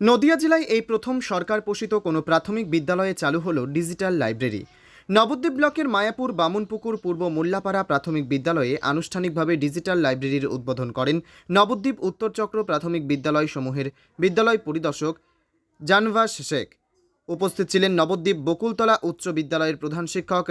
নদিয়া জেলায় এই প্রথম সরকার পোষিত কোনো প্রাথমিক বিদ্যালয়ে চালু হলো ডিজিটাল লাইব্রেরি। নবদ্বীপ ব্লকের মায়াপুর বামুনপুকুর পূর্ব মোল্লাপাড়া প্রাথমিক বিদ্যালয়ে আনুষ্ঠানিকভাবে ডিজিটাল লাইব্রেরির উদ্বোধন করেন নবদ্বীপ উত্তরচক্র প্রাথমিক বিদ্যালয় সমূহের বিদ্যালয় পরিদর্শক জানভাস শেখ। উপস্থিত ছিলেন নবদ্বীপ বকুলতলা উচ্চ বিদ্যালয়ের প্রধান শিক্ষক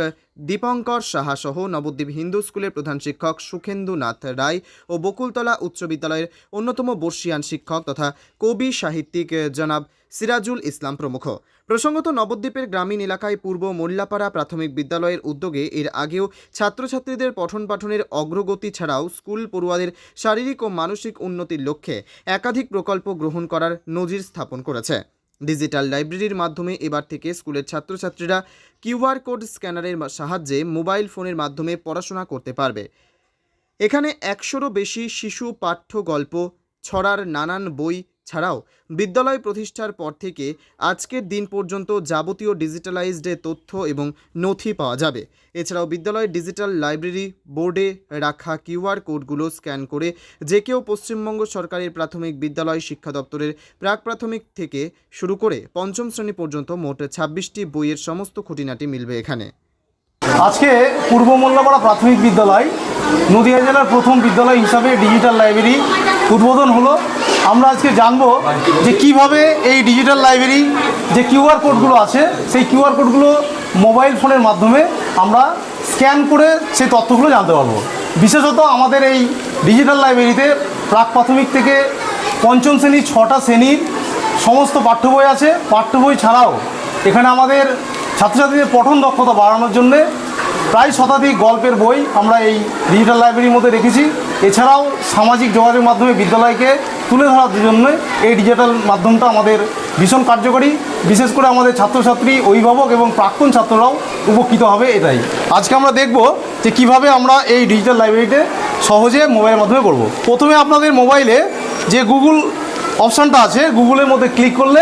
দীপঙ্কর সাহা সহ নবদ্বীপ হিন্দু স্কুলের প্রধান শিক্ষক সুখেন্দু নাথ রায় ও বকুলতলা উচ্চ বিদ্যালয়ের অন্যতম বর্ষিয়ান শিক্ষক তথা কবি সাহিত্যিক জনাব সিরাজুল ইসলাম প্রমুখ। প্রসঙ্গত নবদ্বীপের গ্রামীণ এলাকায় পূর্ব মোল্লাপাড়া প্রাথমিক বিদ্যালয়ের উদ্যোগে এর আগেও ছাত্রছাত্রীদের পঠন পাঠনের অগ্রগতি ছাড়াও স্কুল পড়ুয়াদের শারীরিক ও মানসিক উন্নতির লক্ষ্যে একাধিক প্রকল্প গ্রহণ করার নজির স্থাপন করেছে। ডিজিটাল লাইব্রেরির মাধ্যমে এবার থেকে স্কুলের ছাত্রছাত্রীরা কিউআর কোড স্ক্যানারের সাহায্যে মোবাইল ফোনের মাধ্যমে পড়াশোনা করতে পারবে। এখানে একশোরও বেশি শিশু পাঠ্য গল্প, ছড়ার নানান বই ছাড়াও বিদ্যালয় প্রতিষ্ঠার পর থেকে আজকের দিন পর্যন্ত যাবতীয় ডিজিটালাইজড তথ্য এবং নথি পাওয়া যাবে। এছাড়াও বিদ্যালয়ের ডিজিটাল লাইব্রেরি বোর্ডে রাখা কিউআর কোডগুলো স্ক্যান করে যে কেউ পশ্চিমবঙ্গ সরকারের প্রাথমিক বিদ্যালয় শিক্ষা দপ্তরের প্রাক প্রাথমিক থেকে শুরু করে পঞ্চম শ্রেণি পর্যন্ত মোট ছাব্বিশটি বইয়ের সমস্ত খুঁটিনাটি মিলবে এখানে। আজকে পূর্ব মোল্লাপাড়া প্রাথমিক বিদ্যালয় নদীয়া জেলার প্রথম বিদ্যালয় হিসাবে ডিজিটাল লাইব্রেরি উদ্বোধন হলো। আমরা আজকে জানব যে কীভাবে এই ডিজিটাল লাইব্রেরি যে কিউআর কোডগুলো আছে, সেই কিউআর কোডগুলো মোবাইল ফোনের মাধ্যমে আমরা স্ক্যান করে সেই তথ্যগুলো জানতে পারব। বিশেষত আমাদের এই ডিজিটাল লাইব্রেরিতে প্রাক প্রাথমিক থেকে পঞ্চম শ্রেণি, ছটা শ্রেণির সমস্ত পাঠ্য বই আছে। পাঠ্য বই ছাড়াও এখানে আমাদের ছাত্রছাত্রীদের পঠন দক্ষতা বাড়ানোর জন্য প্রায় শতাধিক গল্পের বই আমরা এই ডিজিটাল লাইব্রেরির মধ্যে রেখেছি। এছাড়াও সামাজিক যোগাযোগ মাধ্যমে বিদ্যালয়কে তুলে ধরার জন্য এই ডিজিটাল মাধ্যমটা আমাদের ভীষণ কার্যকরী। বিশেষ করে আমাদের ছাত্রছাত্রী, অভিভাবক এবং প্রাক্তন ছাত্ররাও উপকৃত হবে এটাই। আজকে আমরা দেখব যে কীভাবে আমরা এই ডিজিটাল লাইব্রেরিতে সহজে মোবাইলের মাধ্যমে করব প্রথমে আপনাদের মোবাইলে যে গুগল অপশানটা আছে গুগলের মধ্যে ক্লিক করলে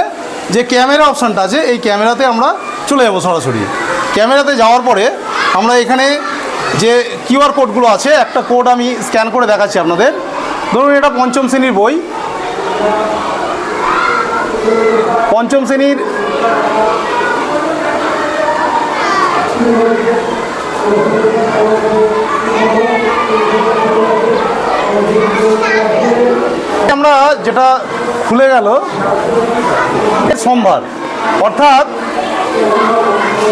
যে ক্যামেরা অপশানটা আছে, এই ক্যামেরাতে আমরা চলে যাব সরাসরি। ক্যামেরাতে যাওয়ার পরে আমরা এখানে যে কিউআর কোডগুলো আছে, একটা কোড আমি স্ক্যান করে দেখাচ্ছি আপনাদের। ধরুন এটা পঞ্চম শ্রেণির বই। পঞ্চম শ্রেণির আমরা যেটা খুলে গেল সোমবার। অর্থাৎ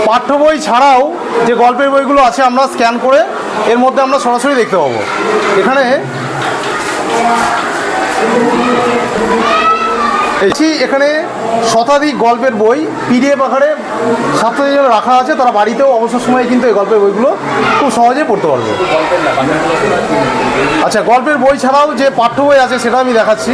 পাঠ্য বই ছাড়াও যে গল্পের বইগুলো আছে আমরা স্ক্যান করে এর মধ্যে আমরা সরাসরি দেখতে পাবো। এখানে এখানে শতাধিক গল্পের বই পিডিএফ আকারে ছাত্রদের জন্য রাখা আছে। তারা বাড়িতেও অবসর সময়ে কিন্তু এই গল্পের বইগুলো খুব সহজে পড়তে পারবে। আচ্ছা গল্পের বই ছাড়াও যে পাঠ্য বই আছে সেটা আমি দেখাচ্ছি।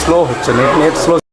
স্লো হচ্ছে নেট নেট স্লো